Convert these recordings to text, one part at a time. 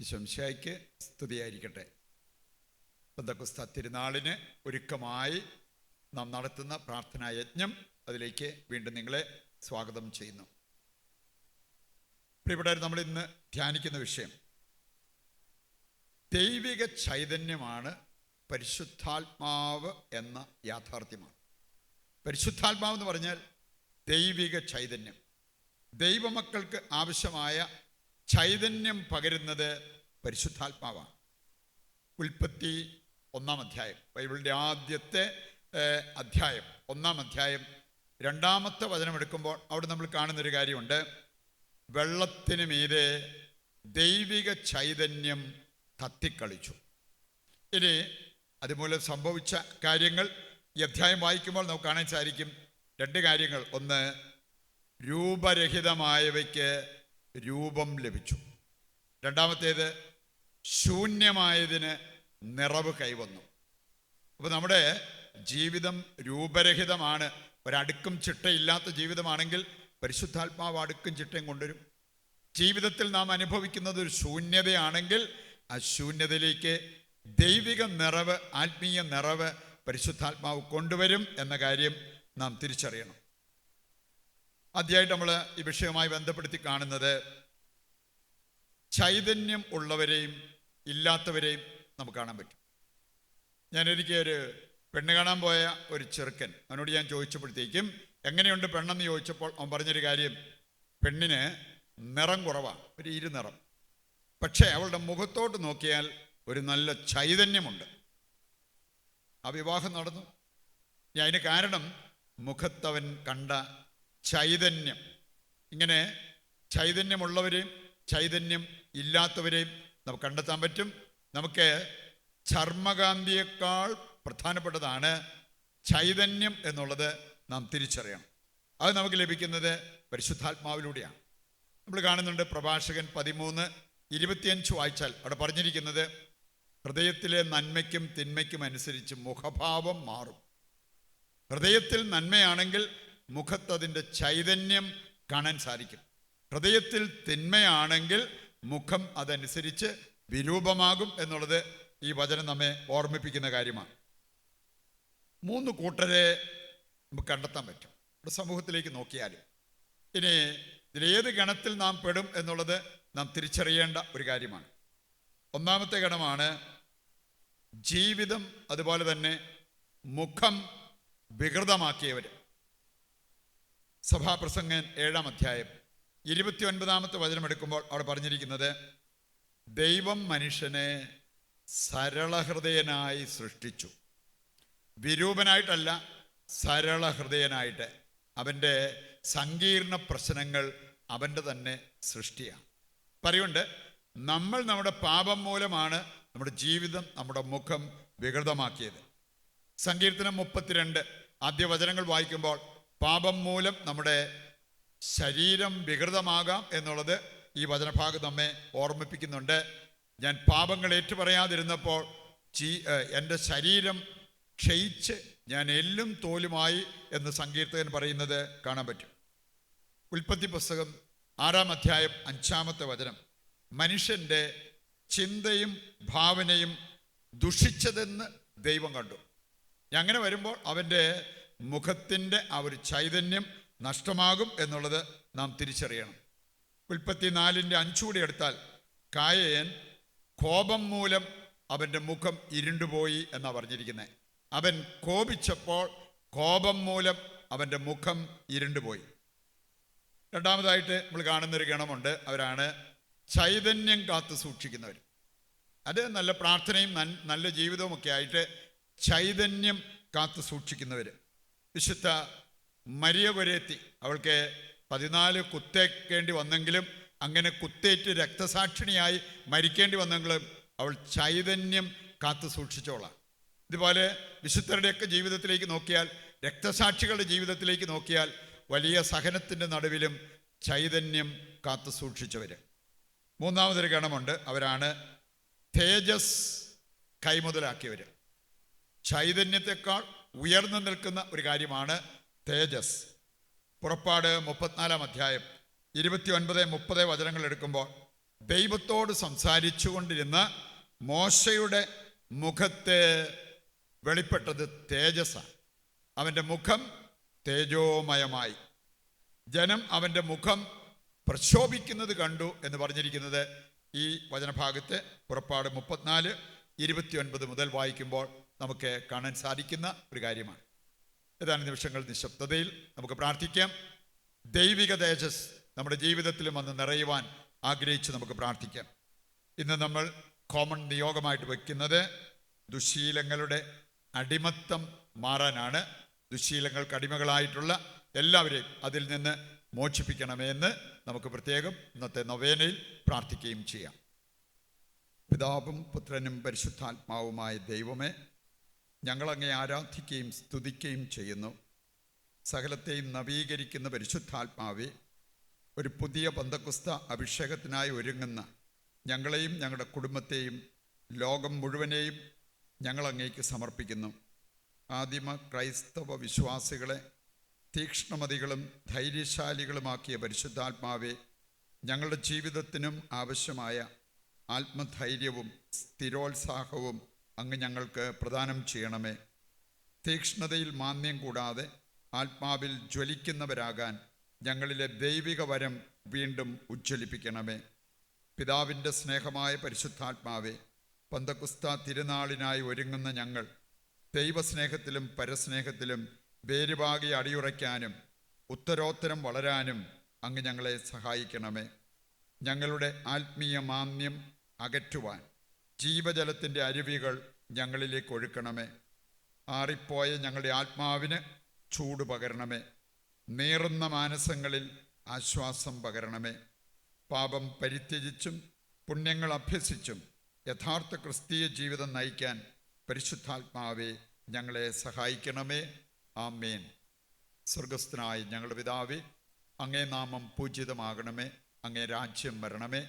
ഈശംശായ്ക്ക് സ്തുതിയായിരിക്കട്ടെ. പന്തക്കുസ്ത തിരുനാളിന് ഒരുക്കമായി നാം നടത്തുന്ന പ്രാർത്ഥനാ യജ്ഞം അതിലേക്ക് വീണ്ടും നിങ്ങളെ സ്വാഗതം ചെയ്യുന്നു. പ്രിയപ്പെട്ടവർ നമ്മൾ ഇന്ന് ധ്യാനിക്കുന്ന വിഷയം ദൈവിക ചൈതന്യമാണ് പരിശുദ്ധാത്മാവ് എന്ന യാഥാർത്ഥ്യമാണ്. പരിശുദ്ധാത്മാവ് എന്ന് പറഞ്ഞാൽ ദൈവിക ചൈതന്യം. ദൈവമക്കൾക്ക് ആവശ്യമായ ചൈതന്യം പകരുന്നത് പരിശുദ്ധാത്മാവാണ്. ഉൽപ്പത്തി ഒന്നാം അധ്യായം ബൈബിളിന്റെ ആദ്യത്തെ അധ്യായം ഒന്നാം അധ്യായം രണ്ടാമത്തെ വചനം എടുക്കുമ്പോൾ അവിടെ നമ്മൾ കാണുന്നൊരു കാര്യമുണ്ട്. വെള്ളത്തിന് മീതെ ദൈവിക ചൈതന്യം കത്തിക്കളിച്ചു ഇനി അതുമൂലം സംഭവിച്ച കാര്യങ്ങൾ ഈ അധ്യായം വായിക്കുമ്പോൾ നമുക്ക് കാണാൻ സാധിക്കും. രണ്ട് കാര്യങ്ങൾ. ഒന്ന് രൂപരഹിതമായവയ്ക്ക് രൂപം ലഭിച്ചു. രണ്ടാമത്തേത് ശൂന്യമായതിന് നിറവ് കൈവന്നു. അപ്പോൾ നമ്മുടെ ജീവിതം രൂപരഹിതമാണ്. ഒരടുക്കും ചിട്ടയില്ലാത്ത ജീവിതമാണെങ്കിൽ പരിശുദ്ധാത്മാവ് അടുക്കും ചിട്ടയും കൊണ്ടുവരും. ജീവിതത്തിൽ നാം അനുഭവിക്കുന്നത് ഒരു ശൂന്യതയാണെങ്കിൽ ആ ശൂന്യതയിലേക്ക് ദൈവിക നിറവ് ആത്മീയ നിറവ് പരിശുദ്ധാത്മാവ് കൊണ്ടുവരും എന്ന കാര്യം നാം തിരിച്ചറിയണം. ആദ്യമായിട്ട് നമ്മൾ ഈ വിഷയവുമായി ബന്ധപ്പെടുത്തി കാണുന്നത് ചൈതന്യം ഉള്ളവരെയും ഇല്ലാത്തവരെയും നമുക്ക് കാണാൻ പറ്റും. ഞാനൊരിക്കൽ ഒരു പെണ്ണ് കാണാൻ പോയ ഒരു ചെറുക്കൻ അവനോട് ഞാൻ ചോദിച്ചപ്പോഴത്തേക്കും എങ്ങനെയുണ്ട് പെണ്ണെന്ന് ചോദിച്ചപ്പോൾ അവൻ പറഞ്ഞൊരു കാര്യം പെണ്ണിന് നിറം കുറവാണ് ഒരു ഇരുനിറം. പക്ഷേ അവളുടെ മുഖത്തോട്ട് നോക്കിയാൽ ഒരു നല്ല ചൈതന്യമുണ്ട്. ആ വിവാഹം നടന്നു. അതിന് കാരണം മുഖത്തവൻ കണ്ട ചൈതന്യം. ഇങ്ങനെ ചൈതന്യമുള്ളവരെയും ചൈതന്യം ഇല്ലാത്തവരെയും നമുക്ക് കണ്ടെത്താൻ പറ്റും. നമുക്ക് ചർമ്മകാന്തിയേക്കാൾ പ്രധാനപ്പെട്ടതാണ് ചൈതന്യം എന്നുള്ളത് നാം തിരിച്ചറിയണം. അത് നമുക്ക് ലഭിക്കുന്നത് പരിശുദ്ധാത്മാവിലൂടെയാണ്. നമ്മൾ കാണുന്നുണ്ട് പ്രഭാഷകൻ പതിമൂന്ന് ഇരുപത്തിയഞ്ച് വായിച്ചാൽ അവിടെ പറഞ്ഞിരിക്കുന്നത് ഹൃദയത്തിലെ നന്മയ്ക്കും തിന്മയ്ക്കും അനുസരിച്ച് മുഖഭാവം മാറും. ഹൃദയത്തിൽ നന്മയാണെങ്കിൽ മുഖത്തതിന്റെ ചൈതന്യം കാണാൻ സാധിക്കും. ഹൃദയത്തിൽ തിന്മയാണെങ്കിൽ മുഖം അതനുസരിച്ച് വിരൂപമാകും എന്നുള്ളത് ഈ വചനം നമ്മെ ഓർമ്മിപ്പിക്കുന്ന കാര്യമാണ്. മൂന്ന് കൂട്ടരെ നമുക്ക് കണ്ടെത്താൻ പറ്റും. നമ്മുടെ സമൂഹത്തിലേക്ക് നോക്കിയാൽ ഇനി ഇതിലേത് ഗണത്തിൽ നാം പെടും എന്നുള്ളത് നാം തിരിച്ചറിയേണ്ട ഒരു കാര്യമാണ്. ഒന്നാമത്തെ ഗണമാണ് ജീവിതം അതുപോലെ തന്നെ മുഖം വികൃതമാക്കിയവർ സഭാപ്രസംഗൻ ഏഴാം അധ്യായം ഇരുപത്തി ഒൻപതാമത്തെ വചനം എടുക്കുമ്പോൾ അവിടെ പറഞ്ഞിരിക്കുന്നത് ദൈവം മനുഷ്യനെ സരളഹൃദയനായി സൃഷ്ടിച്ചു. വിരൂപനായിട്ടല്ല സരളഹൃദയനായിട്ട്. അവന്റെ സങ്കീർണ പ്രശ്നങ്ങൾ അവന്റെ തന്നെ സൃഷ്ടിയാണ്. പറയുണ്ട് നമ്മൾ നമ്മുടെ പാപം മൂലമാണ് നമ്മുടെ ജീവിതം നമ്മുടെ മുഖം വികൃതമാക്കിയത്. സങ്കീർത്തനം മുപ്പത്തിരണ്ട് ആദ്യ വചനങ്ങൾ വായിക്കുമ്പോൾ പാപം മൂലം നമ്മുടെ ശരീരം വികൃതമാകാം എന്നുള്ളത് ഈ വചനഭാഗം നമ്മെ ഓർമ്മിപ്പിക്കുന്നുണ്ട്. ഞാൻ പാപങ്ങൾ ഏറ്റുപറയാതിരുന്നപ്പോൾ ചീ എന്റെ ശരീരം ക്ഷയിച്ച് ഞാൻ എല്ലും തോലുമായി എന്ന് സങ്കീർത്തകൻ പറയുന്നത് കാണാൻ പറ്റും. ഉൽപ്പത്തി പുസ്തകം ആറാം അധ്യായം അഞ്ചാമത്തെ വചനം. മനുഷ്യന്റെ ചിന്തയും ഭാവനയും ദുഷിച്ചതെന്ന് ദൈവം കണ്ടു. അങ്ങനെ വരുമ്പോൾ അവന്റെ മുഖത്തിന്റെ ആ ഒരു ചൈതന്യം നഷ്ടമാകും എന്നുള്ളത് നാം തിരിച്ചറിയണം. ഉൽപ്പത്തി നാലിന്റെ അഞ്ചുകൂടി എടുത്താൽ കായയൻ കോപം മൂലം അവന്റെ മുഖം ഇരുണ്ടുപോയി എന്നാണ് പറഞ്ഞിരിക്കുന്നത് അവൻ കോപിച്ചപ്പോൾ കോപം മൂലം അവന്റെ മുഖം ഇരുണ്ടുപോയി. രണ്ടാമതായിട്ട് നമ്മൾ കാണുന്നൊരു ഗണമുണ്ട്. അവരാണ് ചൈതന്യം കാത്തു സൂക്ഷിക്കുന്നവർ. അത് നല്ല പ്രാർത്ഥനയും നല്ല ജീവിതവും ഒക്കെ ആയിട്ട് ചൈതന്യം കാത്തു സൂക്ഷിക്കുന്നവർ വിശുദ്ധ മരിയ കൊരേത്തി. അവൾക്ക് പതിനാല് കുത്തേക്കേണ്ടി വന്നെങ്കിലും അങ്ങനെ കുത്തേറ്റ് രക്തസാക്ഷിണിയായി മരിക്കേണ്ടി വന്നെങ്കിലും അവൾ ചൈതന്യം കാത്തു സൂക്ഷിച്ചോളാം ഇതുപോലെ വിശുദ്ധരുടെയൊക്കെ ജീവിതത്തിലേക്ക് നോക്കിയാൽ രക്തസാക്ഷികളുടെ ജീവിതത്തിലേക്ക് നോക്കിയാൽ വലിയ സഹനത്തിന്റെ നടുവിലും ചൈതന്യം കാത്തു സൂക്ഷിച്ചവർ മൂന്നാമതൊരു ഗണമുണ്ട്. അവരാണ് തേജസ് കൈമുതലാക്കിയവർ ചൈതന്യത്തെക്കാൾ ഉയർന്നു നിൽക്കുന്ന ഒരു കാര്യമാണ് തേജസ്. പുറപ്പാട് മുപ്പത്തിനാലാം അധ്യായം ഇരുപത്തി ഒൻപത് മുപ്പത് വചനങ്ങൾ എടുക്കുമ്പോൾ ദൈവത്തോട് സംസാരിച്ചു കൊണ്ടിരുന്ന മോശയുടെ മുഖത്തെ വെളിപ്പെട്ടത് തേജസ്സാണ് അവന്റെ മുഖം തേജോമയമായി. ജനം അവന്റെ മുഖം പ്രക്ഷോഭിക്കുന്നത് കണ്ടു എന്ന് പറഞ്ഞിരിക്കുന്നത് ഈ വചനഭാഗത്ത് പുറപ്പാട് മുപ്പത്തിനാല് ഇരുപത്തിയൊൻപത് മുതൽ വായിക്കുമ്പോൾ നമുക്ക് കാണാൻ സാധിക്കുന്ന ഒരു കാര്യമാണ്. ഏതാനും നിമിഷങ്ങൾ നിശബ്ദതയിൽ നമുക്ക് പ്രാർത്ഥിക്കാം. ദൈവിക തേജസ് നമ്മുടെ ജീവിതത്തിലും വന്ന് നിറയുവാൻ ആഗ്രഹിച്ച് നമുക്ക് പ്രാർത്ഥിക്കാം. ഇന്ന് നമ്മൾ കോമൺ നിയോഗമായിട്ട് വയ്ക്കുന്നത് ദുശീലങ്ങളുടെ അടിമത്തം മാറാനാണ്. ദുശീലങ്ങൾക്ക് അടിമകളായിട്ടുള്ള എല്ലാവരെയും അതിൽ നിന്ന് മോചിപ്പിക്കണമെന്ന് നമുക്ക് പ്രത്യേകം ഇന്നത്തെ നൊവേനയിൽ പ്രാർത്ഥിക്കുകയും ചെയ്യാം. പിതാവും പുത്രനും പരിശുദ്ധാത്മാവുമായ ദൈവമേ ഞങ്ങളങ്ങെ ആരാധിക്കുകയും സ്തുതിക്കുകയും ചെയ്യുന്നു. സകലത്തെയും നവീകരിക്കുന്ന പരിശുദ്ധാത്മാവെ ഒരു പുതിയ പന്തക്കുസ്ത അഭിഷേകത്തിനായി ഒരുങ്ങുന്ന ഞങ്ങളെയും ഞങ്ങളുടെ കുടുംബത്തെയും ലോകം മുഴുവനെയും ഞങ്ങളങ്ങേക്ക് സമർപ്പിക്കുന്നു. ആദിമ ക്രൈസ്തവ വിശ്വാസികളെ തീക്ഷ്ണമതികളും ധൈര്യശാലികളുമാക്കിയ പരിശുദ്ധാത്മാവെ ഞങ്ങളുടെ ജീവിതത്തിനും ആവശ്യമായ ആത്മധൈര്യവും സ്ഥിരോത്സാഹവും അങ്ങ് ഞങ്ങൾക്ക് പ്രദാനം ചെയ്യണമേ. തീക്ഷ്ണതയിൽ മാന്യം കൂടാതെ ആത്മാവിൽ ജ്വലിക്കുന്നവരാകാൻ ഞങ്ങളിലെ ദൈവിക വരം വീണ്ടും ഉജ്ജ്വലിപ്പിക്കണമേ. പിതാവിന്റെ സ്നേഹമായ പരിശുദ്ധാത്മാവെ പന്തക്കുസ്ത തിരുനാളിനായി ഒരുങ്ങുന്ന ഞങ്ങൾ ദൈവസ്നേഹത്തിലും പരസ്നേഹത്തിലും വേരുപാകി അടിയുറയ്ക്കാനും ഉത്തരോത്തരം വളരാനും അങ്ങ് ഞങ്ങളെ സഹായിക്കണമേ. ഞങ്ങളുടെ ആത്മീയ മാന്യം അകറ്റുവാൻ ജീവജലത്തിന്റെ അരുവികൾ ഞങ്ങളിലേക്ക് ഒഴുക്കണമേ. ആറിപ്പോയ ഞങ്ങളുടെ ആത്മാവിന് ചൂട് പകരണമേ. നീറുന്ന മാനസങ്ങളിൽ ആശ്വാസം പകരണമേ. പാപം പരിത്യജിച്ചും പുണ്യങ്ങൾ അഭ്യസിച്ചും യഥാർത്ഥ ക്രിസ്തീയ ജീവിതം നയിക്കാൻ പരിശുദ്ധാത്മാവെ ഞങ്ങളെ സഹായിക്കണമേ. ആമേൻ. സ്വർഗസ്ഥനായ ഞങ്ങളുടെ പിതാവേ അങ്ങേ നാമം പൂജിതമാകണമേ. അങ്ങേ രാജ്യം വരണമേ.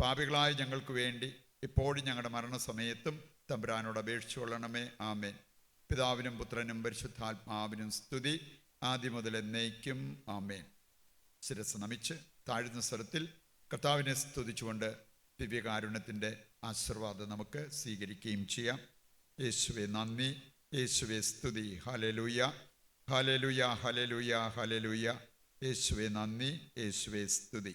പാപികളായ ഞങ്ങൾക്ക് വേണ്ടി ഇപ്പോഴും ഞങ്ങളുടെ മരണസമയത്തും തമ്പുരാനോട് അപേക്ഷിച്ചു കൊള്ളണമേ. ആമേൻ. പിതാവിനും പുത്രനും പരിശുദ്ധാത്മാവിനും സ്തുതി. ആദ്യം മുതൽ എന്നേക്കും ആമേൻ. ശിരസ് നമിച്ച് താഴ്ന്ന സ്വരത്തിൽ കർത്താവിനെ സ്തുതിച്ചുകൊണ്ട് ദിവ്യകാരുണ്യത്തിന്റെ ആശീർവാദം നമുക്ക് സ്വീകരിക്കുകയും ചെയ്യാം. യേശുവെ നന്ദി. യേശുവെ സ്തുതി. ഹലലുയ ഹലലുയ ഹലലുയ ഹലലുയ യേശുവെ നന്ദി. യേശുവെ സ്തുതി.